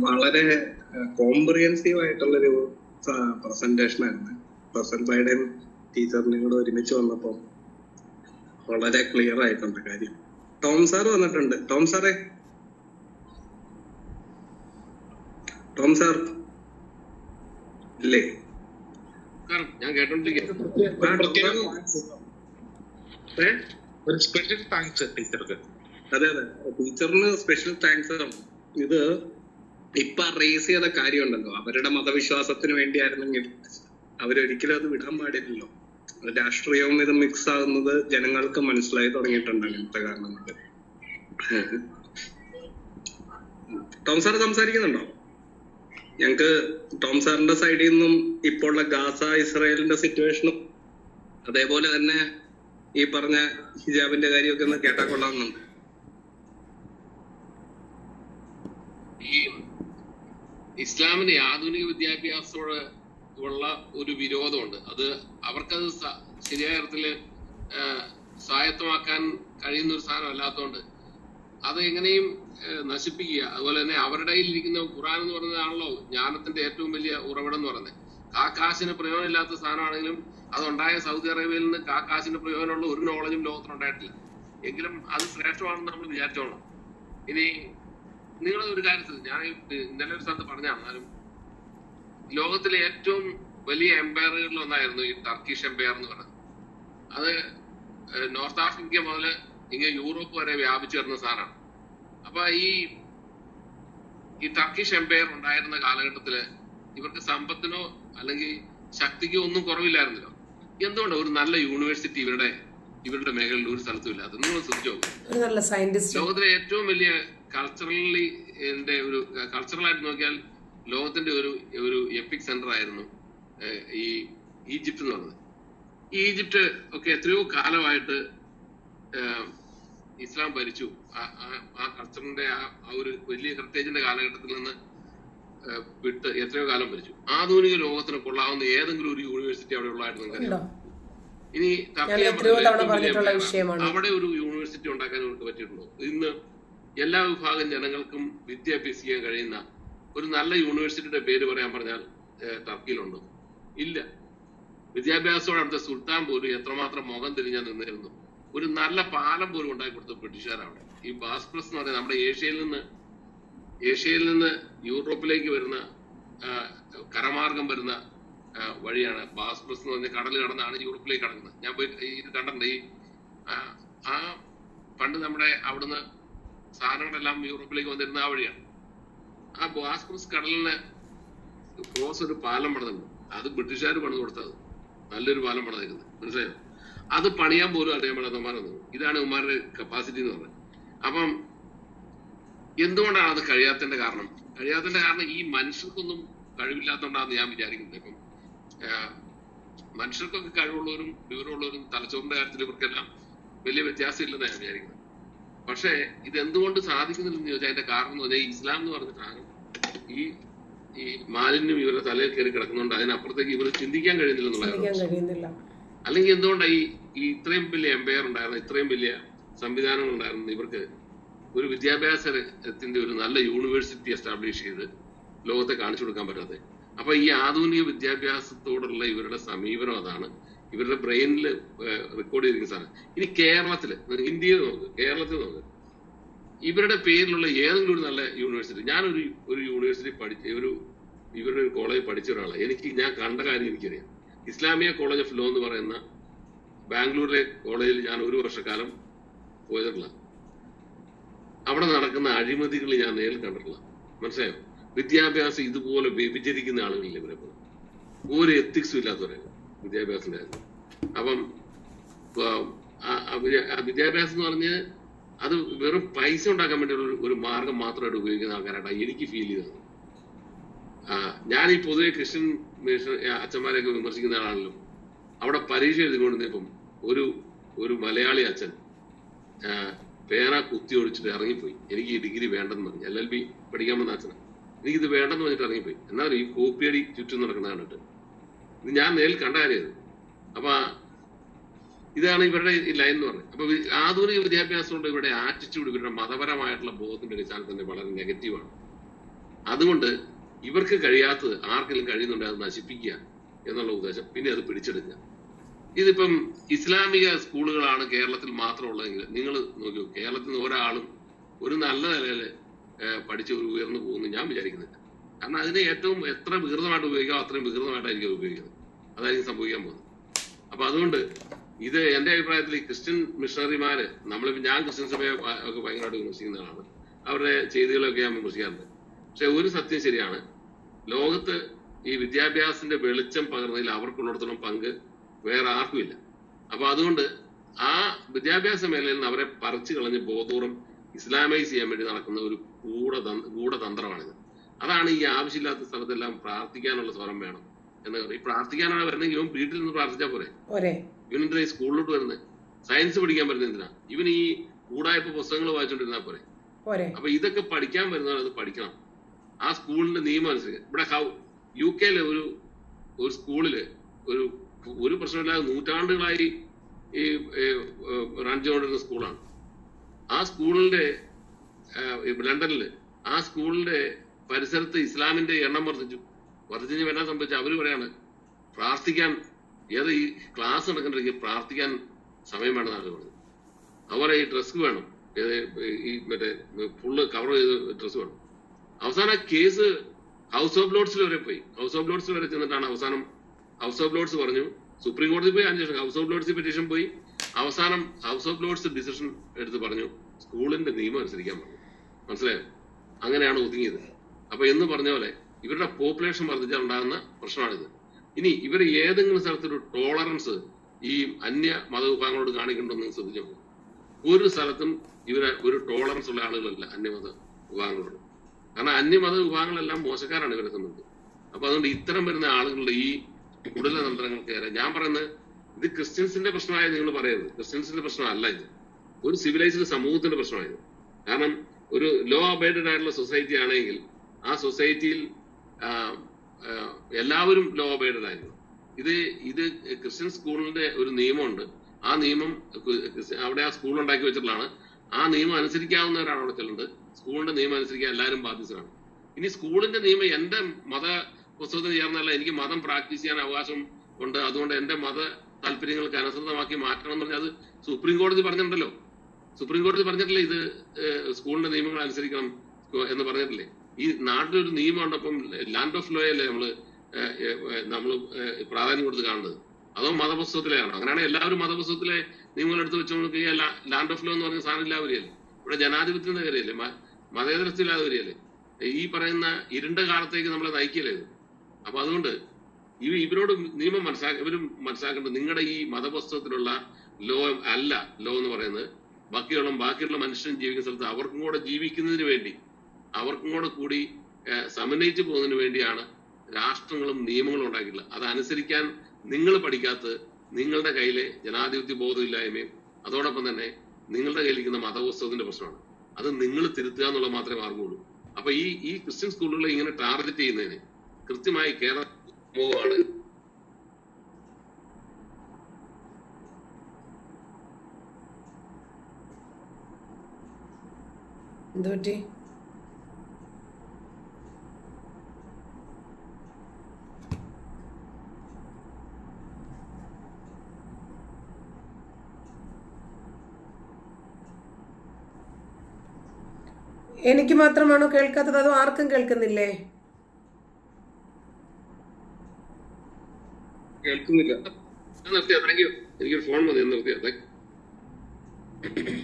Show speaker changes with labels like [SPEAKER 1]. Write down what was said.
[SPEAKER 1] വളരെ കോംപ്രിഹെൻസീവ് ആയിട്ടുള്ളൊരു പ്രസന്റേഷൻ ആയിരുന്നു. പ്രസന്റ് ബൈഡൻ ടീച്ചറിനും കൂടെ ഒരുമിച്ച് വന്നപ്പോ വളരെ ക്ലിയർ ആയിട്ടുണ്ട് കാര്യം. ടോം സാർ വന്നിട്ടുണ്ട്. ടോം സാറേ. Tom sir. ഇല്ലേ?
[SPEAKER 2] ഞാൻ?
[SPEAKER 3] ഒരു സ്പെഷ്യൽ താങ്ക്സ് ടീച്ചർക്ക്.
[SPEAKER 1] അതെ അതെ. ടീച്ചറിന് സ്പെഷ്യൽ താങ്ക്സ് ആണ്. ഇത് ഇപ്പൊ റേസ് ചെയ്ത കാര്യമുണ്ടല്ലോ. അവരുടെ മതവിശ്വാസത്തിന് വേണ്ടിയായിരുന്നെങ്കിൽ അവരൊരിക്കലും അത് വിടാൻ പാടില്ലല്ലോ. രാഷ്ട്രീയവും ഇത് മിക്സ് ആകുന്നത് ജനങ്ങൾക്ക് മനസ്സിലായി തുടങ്ങിയിട്ടുണ്ട് അങ്ങനത്തെ കാരണങ്ങൾ ടോം സാർ സംസാരിക്കുന്നുണ്ടോ? ഞങ്ങക്ക് ടോം സാറിന്റെ സൈഡിൽ നിന്നും ഇപ്പോൾ ഉള്ള ഗാസ ഇസ്രായേലിന്റെ സിറ്റുവേഷനും അതേപോലെ തന്നെ ഈ പറഞ്ഞ ഹിജാബിന്റെ കാര്യമൊക്കെ ഒന്ന് കേട്ടാ കൊള്ളാമെന്നുണ്ട്
[SPEAKER 2] ഈ ഇസ്ലാമിന് ആധുനിക വിദ്യാഭ്യാസത്തോട് ഉള്ള ഒരു വിരോധമുണ്ട്. അത് അവർക്കത് ശരിയായ തരത്തിൽ സ്വായത്തമാക്കാൻ കഴിയുന്ന ഒരു സാധനം അല്ലാത്തതുകൊണ്ട് അത് എങ്ങനെയും നശിപ്പിക്കുക. അതുപോലെ തന്നെ അവരുടെ ഇരിക്കുന്ന ഖുറാൻ എന്ന് പറയുന്നതാണല്ലോ ജ്ഞാനത്തിന്റെ ഏറ്റവും വലിയ ഉറവിടം എന്ന് പറയുന്നത്. കാക്കാശിന് പ്രയോജനമില്ലാത്ത സാധനമാണെങ്കിലും അതുണ്ടായ സൗദി അറേബ്യയിൽ നിന്ന് കാക്കാശിന് പ്രയോജനമുള്ള ഒരു നോളജും ലോകത്തിന് ഉണ്ടായിട്ടില്ല എങ്കിലും അത് ശ്രേഷ്ഠമാണെന്ന് നമ്മൾ വിചാരിച്ചോളാം ഇനി നിങ്ങൾ ഒരു കാര്യത്തിൽ ഞാൻ ഇന്നലെ ഒരു സ്ഥലത്ത് പറഞ്ഞ എന്നാലും ലോകത്തിലെ ഏറ്റവും വലിയ എംപയറുകളിൽ ഒന്നായിരുന്നു ഈ ടർക്കിഷ് എംപയർ എന്ന് പറയുന്നത് അത് നോർത്ത് ആഫ്രിക്ക മുതൽ ഇങ്ങനെ യൂറോപ്പ് വരെ വ്യാപിച്ചു വരുന്ന സാധനമാണ്. അപ്പൊ ഈ ഈ ടർക്കിഷ് എംപയർ ഉണ്ടായിരുന്ന കാലഘട്ടത്തിൽ ഇവർക്ക് സമ്പത്തിനോ അല്ലെങ്കിൽ ശക്തിക്കോ ഒന്നും കുറവില്ലായിരുന്നല്ലോ. എന്തുകൊണ്ട് ഒരു നല്ല യൂണിവേഴ്സിറ്റി ഇവരുടെ ഇവരുടെ മേഖലയിൽ ഒരു സ്ഥലത്തും ഇല്ലാതെ നിങ്ങൾ ശ്രദ്ധിച്ചു ലോകത്തിലെ ഏറ്റവും വലിയ കൾച്ചറലി ഒരു കൾച്ചറൽ ആയിട്ട് നോക്കിയാൽ ലോകത്തിന്റെ ഒരു ഒരു എപ്പിക് സെന്റർ ആയിരുന്നു ഈ ഈജിപ്ത് എന്ന് പറയുന്നത്. ഈജിപ്ത് ഈജിപ്റ്റ് ഒക്കെ എത്രയോ കാലമായിട്ട് ഇസ്ലാം ഭരിച്ചു. ആ- കൾച്ചറിന്റെ ആ ഒരു വലിയ ഹെറിറ്റേജിന്റെ കാലഘട്ടത്തിൽ നിന്ന് വിട്ട് എത്രയോ കാലം ഭരിച്ചു. ആധുനിക ലോകത്തിന് കൊള്ളാവുന്ന ഏതെങ്കിലും ഒരു യൂണിവേഴ്സിറ്റി അവിടെ ഉള്ളതായിട്ട് നിങ്ങൾക്ക് ഇനി പറഞ്ഞത്. അവിടെ ഒരു യൂണിവേഴ്സിറ്റി ഉണ്ടാക്കാൻ അവർക്ക് പറ്റിയിട്ടുണ്ടോ? ഇന്ന് എല്ലാ വിഭാഗം ജനങ്ങൾക്കും വിദ്യ അഭ്യസിക്കാൻ കഴിയുന്ന ഒരു നല്ല യൂണിവേഴ്സിറ്റിയുടെ പേര് പറയാൻ പറഞ്ഞാൽ ടർക്കിയിലുണ്ടോ ഇല്ല. വിദ്യാഭ്യാസത്തോടെ അടുത്ത സുൽത്താൻ പോലും എത്രമാത്രം മുഖം തിരിഞ്ഞാൽ നിന്നിരുന്നു. ഒരു നല്ല പാലം പോലും ഉണ്ടാക്കി കൊടുത്ത ബ്രിട്ടീഷുകാരാണ്. ഈ ബാസ്പ്രസ് എന്ന് പറയുന്നത് നമ്മുടെ ഏഷ്യയിൽ നിന്ന് ഏഷ്യയിൽ നിന്ന് യൂറോപ്പിലേക്ക് വരുന്ന കരമാർഗം വരുന്ന വഴിയാണ് ബാസ്പ്രസ് എന്ന് പറഞ്ഞ കടൽ കടന്നാണ് യൂറോപ്പിലേക്ക് കടക്കുന്നത്. ഞാൻ പോയി ഇത് കണ്ടിട്ടുണ്ട്. ഈ ആ പണ്ട് നമ്മുടെ അവിടുന്ന് സാധനങ്ങളെല്ലാം യൂറോപ്പിലേക്ക് വന്നിരുന്ന ആ വഴിയാണ്. ആ ബോസ്ഫോറസ് കടലിന് ക്രോസ് ഒരു പാലം പണിതുണ്ട്. അത് ബ്രിട്ടീഷുകാർ പണിത് കൊടുത്തത്. നല്ലൊരു പാലം പണിതേക്കുന്നത് മനസ്സിലായോ? അത് പണിയാൻ പോലും അറിയാൻ പാടാത്തമാരൊന്നും ഇതാണ് ഉമാരുടെ കപ്പാസിറ്റി എന്ന് പറയുന്നത് അപ്പം എന്തുകൊണ്ടാണ് അത് കഴിയാത്തതിന്റെ കാരണം? കഴിയാത്തതിന്റെ കാരണം ഈ മനുഷ്യർക്കൊന്നും കഴിവില്ലാത്തതുകൊണ്ടാണെന്ന് ഞാൻ വിചാരിക്കുന്നത്. ഇപ്പം മനുഷ്യർക്കൊക്കെ കഴിവുള്ളവരും വിവരമുള്ളവരും തലച്ചോറിന്റെ കാര്യത്തിൽ ഇവർക്കെല്ലാം വലിയ വ്യത്യാസം ഇല്ലെന്നാണ് ഞാൻ വിചാരിക്കുന്നത്. പക്ഷേ ഇത് എന്തുകൊണ്ട് സാധിക്കുന്നില്ലെന്ന് ചോദിച്ചാൽ അതിന്റെ കാരണം എന്ന് പറഞ്ഞാൽ ഇസ്ലാം എന്ന് പറഞ്ഞ സാധനം ഈ ഈ മാലിന്യം ഇവരുടെ തലയിൽ കയറി കിടക്കുന്നുണ്ട്. അതിനപ്പുറത്തേക്ക് ഇവർ ചിന്തിക്കാൻ
[SPEAKER 4] കഴിയുന്നില്ല
[SPEAKER 2] അല്ലെങ്കിൽ എന്തുകൊണ്ടാണ് ഈ ഈ ഇത്രയും വലിയ എംപയർ ഉണ്ടായിരുന്ന ഇത്രയും വലിയ സംവിധാനങ്ങൾ ഉണ്ടായിരുന്നു ഇവർക്ക്? ഒരു വിദ്യാഭ്യാസത്തിന്റെ ഒരു നല്ല യൂണിവേഴ്സിറ്റി എസ്റ്റാബ്ലിഷ് ചെയ്ത് ലോകത്തെ കാണിച്ചു കൊടുക്കാൻ പറ്റാതെ. അപ്പൊ ഈ ആധുനിക വിദ്യാഭ്യാസത്തോടുള്ള ഇവരുടെ സമീപനം അതാണ്. ഇവരുടെ ബ്രെയിനിൽ റെക്കോർഡ് ചെയ്തിരിക്കുന്ന സാധനം. ഇനി കേരളത്തിൽ ഇന്ത്യയിൽ നോക്ക് കേരളത്തിൽ നോക്ക് ഇവരുടെ പേരിലുള്ള ഏതെങ്കിലും ഒരു നല്ല യൂണിവേഴ്സിറ്റി ഞാനൊരു ഒരു യൂണിവേഴ്സിറ്റി പഠിച്ച ഒരു ഇവരുടെ ഒരു കോളേജ് പഠിച്ച ഒരാളാണ് എനിക്ക് ഞാൻ കണ്ട കാര്യം എനിക്കറിയാം. ഇസ്ലാമിയ കോളേജ് ഓഫ് ലോ എന്ന് പറയുന്ന ബാംഗ്ലൂരിലെ കോളേജിൽ ഞാൻ ഒരു വർഷക്കാലം പോയിട്ടുള്ള അവിടെ നടക്കുന്ന അഴിമതികൾ ഞാൻ നേരിൽ കണ്ടിട്ടുള്ള മനസ്സിലായോ? വിദ്യാഭ്യാസം ഇതുപോലെ വ്യഭിചരിക്കുന്ന ആളുകളില്ല ഇവരെ ഒരു എത്തിക്സും ഇല്ലാത്തവരെ വിദ്യാഭ്യാസത്തിന്റെ കാര്യത്തിൽ അപ്പം വിദ്യാഭ്യാസം എന്ന് പറഞ്ഞ് അത് വെറും പൈസ ഉണ്ടാക്കാൻ വേണ്ടി ഒരു മാർഗം മാത്രമായിട്ട് ഉപയോഗിക്കുന്ന ആൾക്കാരായിട്ടാണ് എനിക്ക് ഫീൽ ചെയ്തത്. ഞാൻ ഈ പൊതുവെ ക്രിസ്ത്യൻ മിഷൻ അച്ഛന്മാരെയൊക്കെ വിമർശിക്കുന്ന ആളാണല്ലോ. അവിടെ പരീക്ഷ എഴുതിക്കൊണ്ടിരുന്നപ്പം ഒരു ഒരു മലയാളി അച്ഛൻ പേന കുത്തി ഒഴിച്ചിട്ട് ഇറങ്ങിപ്പോയി. എനിക്ക് ഈ ഡിഗ്രി വേണ്ടെന്ന് പറഞ്ഞു. എൽ എൽ ബി പഠിക്കാൻ വന്ന അച്ഛനാണ് എനിക്കിത് വേണ്ടെന്ന് പറഞ്ഞിട്ട് ഇറങ്ങിപ്പോയി. എന്നാലും ഈ കോപ്പിയടി ചുറ്റും നടക്കുന്ന കണ്ടിട്ട് ഞാൻ നേരിൽ കണ്ട കാര്യം അപ്പൊ ഇതാണ് ഇവരുടെ ഈ ലൈൻ എന്ന് പറഞ്ഞത്. അപ്പൊ ആധുനിക വിദ്യാഭ്യാസം കൊണ്ട് ഇവരുടെ ആറ്റിറ്റ്യൂഡ് ഇവരുടെ മതപരമായിട്ടുള്ള ബോധത്തിന്റെ അടിസ്ഥാനത്തിൽ തന്നെ വളരെ നെഗറ്റീവാണ് അതുകൊണ്ട് ഇവർക്ക് കഴിയാത്തത് ആർക്കെങ്കിലും കഴിയുന്നുണ്ട് അത് നശിപ്പിക്കുക എന്നുള്ള ഉദ്ദേശം. പിന്നെ അത് പിടിച്ചെടുക്കുക. ഇതിപ്പം ഇസ്ലാമിക സ്കൂളുകളാണ് കേരളത്തിൽ മാത്രമുള്ളതെങ്കിൽ നിങ്ങൾ നോക്കൂ കേരളത്തിൽ നിന്ന് ഒരാളും ഒരു നല്ല നിലയിൽ പഠിച്ച് ഒരു ഉയർന്നു പോകുന്നു ഞാൻ വിചാരിക്കുന്നില്ല. കാരണം അതിനെ ഏറ്റവും എത്ര വികൃതമായിട്ട് ഉപയോഗിക്കാം അത്രയും വികൃതമായിട്ടായിരിക്കും ഉപയോഗിക്കുന്നത്. അതായിരിക്കും സംഭവിക്കാൻ പോകുന്നത്. അപ്പൊ അതുകൊണ്ട് ഇത് എന്റെ അഭിപ്രായത്തിൽ ഈ ക്രിസ്ത്യൻ മിഷണറിമാര് നമ്മളിപ്പോ ഞാൻ ക്രിസ്ത്യൻ സഭയെ ഒക്കെ ഭയങ്കരമായിട്ട് വിമർശിക്കുന്നതാണ് അവരുടെ ചെയ്തികളൊക്കെ ഞാൻ വിമർശിക്കാറുണ്ട്. പക്ഷെ ഒരു സത്യം ശരിയാണ്. ലോകത്ത് ഈ വിദ്യാഭ്യാസത്തിന്റെ വെളിച്ചം പകർന്നതിൽ അവർക്കുള്ളിടത്തോളം പങ്ക് വേറെ ആർക്കുമില്ല അപ്പൊ അതുകൊണ്ട് ആ വിദ്യാഭ്യാസ മേഖലയിൽ നിന്ന് അവരെ പറിച്ചു കളഞ്ഞ് ബോധപൂർവം ഇസ്ലാമൈസ് ചെയ്യാൻ വേണ്ടി നടക്കുന്ന ഒരു ഗൂഢതന്ത്ര ഗൂഢതന്ത്രമാണിത് അതാണ് ഈ ആവശ്യമില്ലാത്ത സ്ഥലത്തെല്ലാം പ്രാർത്ഥിക്കാനുള്ള സ്വരം വേണം എന്ന്. ഈ പ്രാർത്ഥിക്കാനാണ് വരുന്നെങ്കിൽ ഇവൻ വീട്ടിൽ നിന്ന് പ്രാർത്ഥിച്ചാൽ പോരെ? ഇവൻ എന്തിനാ ഈ സ്കൂളിലോട്ട് വരുന്നത് സയൻസ് പഠിക്കാൻ വരുന്നത് എന്തിനാ? ഇവൻ ഈ കൂടായ്പ പുസ്തകങ്ങൾ വായിച്ചോണ്ടിരുന്നാ പോരെ?
[SPEAKER 4] പോരെ.
[SPEAKER 2] അപ്പൊ ഇതൊക്കെ പഠിക്കാൻ വരുന്നവർ അത് പഠിക്കണം. ആ സ്കൂളിന്റെ നിയമം അനുസരിച്ച്. ഇവിടെ ഹൗ യു കെയിലെ ഒരു ഒരു സ്കൂളിൽ ഒരു ഒരു പ്രശ്നമില്ലാതെ നൂറ്റാണ്ടുകളായി ഈ റൺ ചെയ്തുകൊണ്ടിരുന്ന സ്കൂളാണ്. ആ സ്കൂളിന്റെ ലണ്ടനിൽ ആ സ്കൂളിന്റെ പരിസരത്ത് ഇസ്ലാമിന്റെ എണ്ണം വർദ്ധിച്ചു. വർദ്ധിച്ചു എന്നാ സംഭവിച്ചു അവർ പറയാണ് പ്രാർത്ഥിക്കാൻ ഏത് ഈ ക്ലാസ് നടക്കുന്നുണ്ടെങ്കിൽ പ്രാർത്ഥിക്കാൻ സമയം വേണമെന്നാണ് പറഞ്ഞത്. അതുപോലെ ഈ ഡ്രസ് വേണം. ഏത് ഈ മറ്റേ ഫുള്ള് കവർ ചെയ്ത് ഡ്രസ് വേണം. അവസാന കേസ് ഹൗസ് ഓഫ് ലോഡ്സിൽ വരെ പോയി. ഹൗസ് ഓഫ് ലോഡ്സിൽ വരെ ചെന്നിട്ടാണ് അവസാനം ഹൗസ് ഓഫ് ലോഡ്സ് പറഞ്ഞു. സുപ്രീം കോടതി പോയി അന്വേഷണം ഹൗസ് ഓഫ് ലോഡ്സ് പെറ്റീഷൻ പോയി. അവസാനം ഹൗസ് ഓഫ് ലോഡ്സ് ഡിസിഷൻ എടുത്ത് പറഞ്ഞു. സ്കൂളിന്റെ നിയമം അനുസരിക്കാൻ പറഞ്ഞു. മനസ്സിലായോ? അങ്ങനെയാണ് ഒതുങ്ങിയത്. അപ്പൊ എന്ന് പറഞ്ഞ പോലെ ഇവരുടെ പോപ്പുലേഷൻ വർദ്ധിച്ചാൽ ഉണ്ടാകുന്ന പ്രശ്നമാണിത്. ഇനി ഇവർ ഏതെങ്കിലും സ്ഥലത്തൊരു ടോളറൻസ് ഈ അന്യ മതവിഭാഗങ്ങളോട് വിഭാഗങ്ങളോട് നിങ്ങൾ ശ്രദ്ധിച്ചു. ഒരു സ്ഥലത്തും ഇവരെ ഒരു ടോളറൻസ് ഉള്ള ആളുകളല്ല അന്യമത വിഭാഗങ്ങളോട്. കാരണം അന്യമത വിഭാഗങ്ങളെല്ലാം മോശക്കാരാണ് ഇവരെ സംബന്ധിച്ച്. അപ്പൊ അതുകൊണ്ട് ഇത്തരം വരുന്ന ആളുകളുടെ ഈ കുടല തന്ത്രങ്ങൾക്കേറെ ഞാൻ പറയുന്നത് ഇത് ക്രിസ്ത്യൻസിന്റെ പ്രശ്നമായി നിങ്ങൾ പറയരുത്. ക്രിസ്ത്യൻസിന്റെ പ്രശ്നമല്ല ഇത്. ഒരു സിവിലൈസ്ഡ് സമൂഹത്തിന്റെ പ്രശ്നമായത്. കാരണം ഒരു ലോ അബൈഡഡ് ആയിട്ടുള്ള സൊസൈറ്റി ആണെങ്കിൽ ആ സൊസൈറ്റിയിൽ എല്ലാവരും ലോ അബൈഡഡ് ആയിരുന്നു ഇത് ഇത് ക്രിസ്ത്യൻ സ്കൂളിന്റെ ഒരു നിയമമുണ്ട്. ആ നിയമം അവിടെ ആ സ്കൂൾ ഉണ്ടാക്കി വെച്ചിട്ടുള്ളതാണ്. ആ നിയമം അനുസരിക്കാവുന്നവരാണ് അവിടെ ചെല്ലുന്നത്. സ്കൂളിന്റെ നിയമം അനുസരിക്കാൻ എല്ലാവരും ബാധ്യസ്ഥരാണ്. ഇനി സ്കൂളിന്റെ നിയമം എന്റെ മത പുസ്തകത്തിന് ചേർന്നല്ല എനിക്ക് മതം പ്രാക്ടീസ് ചെയ്യാൻ അവകാശം ഉണ്ട്. അതുകൊണ്ട് എന്റെ മത താല്പര്യങ്ങൾക്ക് അനുസൃതമാക്കി മാറ്റണം എന്ന് പറഞ്ഞാൽ അത് സുപ്രീം കോടതി പറഞ്ഞിട്ടുണ്ടല്ലോ. സുപ്രീം കോടതി പറഞ്ഞിട്ടില്ലേ ഇത് സ്കൂളിന്റെ നിയമങ്ങൾ അനുസരിക്കണം എന്ന് പറഞ്ഞിട്ടില്ലേ? ഈ നാട്ടിലൊരു നിയമമുണ്ട് അപ്പം ലാൻഡ് ഓഫ് ലോയല്ലേ നമ്മൾ നമ്മൾ പ്രാധാന്യം കൊടുത്ത് കാണുന്നത്. അതോ മതപുസ്തകത്തിലെയാണോ അങ്ങനെയാണെങ്കിൽ എല്ലാവരും മതപുസ്തകത്തിലെ നിയമങ്ങൾ എടുത്ത് വെച്ച് ലാൻഡ് ഓഫ് ലോ എന്ന് പറഞ്ഞ സാധനം ഇല്ലാതെ വരികയല്ലേ ഇവിടെ ജനാധിപത്യത്തിന്റെ കാര്യമല്ലേ? മ- മതേതരത്വം ഇല്ലാതെ വരികയല്ലേ ഈ പറയുന്ന ഇരുണ്ട കാലത്തേക്ക് നമ്മളെ നയിക്കല്ലേ ഇത്? അപ്പൊ അതുകൊണ്ട് ഇവ ഇവരോട് നിയമം മനസ്സിലാക്കി ഇവരും മനസ്സിലാക്കേണ്ടത് നിങ്ങളുടെ ഈ മതപുസ്തകത്തിലുള്ള ലോ അല്ല ലോ എന്ന് പറയുന്നത്. ബാക്കിയുള്ള ബാക്കിയുള്ള മനുഷ്യൻ ജീവിക്കുന്ന സ്ഥലത്ത് അവർക്കും കൂടെ ജീവിക്കുന്നതിന് വേണ്ടി അവർക്കും കൂടെ കൂടി സമന്വയിച്ച് പോകുന്നതിന് വേണ്ടിയാണ് രാഷ്ട്രങ്ങളും നിയമങ്ങളും ഉണ്ടാക്കിയിട്ടുള്ളത്. അതനുസരിക്കാൻ നിങ്ങൾ പഠിക്കാത്തത് നിങ്ങളുടെ കയ്യിലെ ജനാധിപത്യ ബോധമില്ലായ്മയും അതോടൊപ്പം തന്നെ നിങ്ങളുടെ കയ്യിലിരിക്കുന്ന മതപുസ്തകത്തിന്റെ പ്രശ്നമാണ്. അത് നിങ്ങൾ തിരുത്തുക എന്നുള്ളത് മാത്രമേ മാർഗമുള്ളൂ. അപ്പൊ ഈ ഈ ക്രിസ്ത്യൻ സ്കൂളുകളെ ഇങ്ങനെ ടാർഗറ്റ് ചെയ്യുന്നതിന് കൃത്യമായി കേരള സമൂഹമാണ്
[SPEAKER 4] എന്ത് എനിക്ക് മാത്രമാണോ കേൾക്കാത്തത്? അതോ ആർക്കും കേൾക്കുന്നില്ലേ?
[SPEAKER 1] കേൾക്കുന്നില്ല.
[SPEAKER 2] നിർത്തിയാ താങ്ക് യു എനിക്കൊരു ഫോൺ മതി നിർത്തിയാ താങ്ക് യു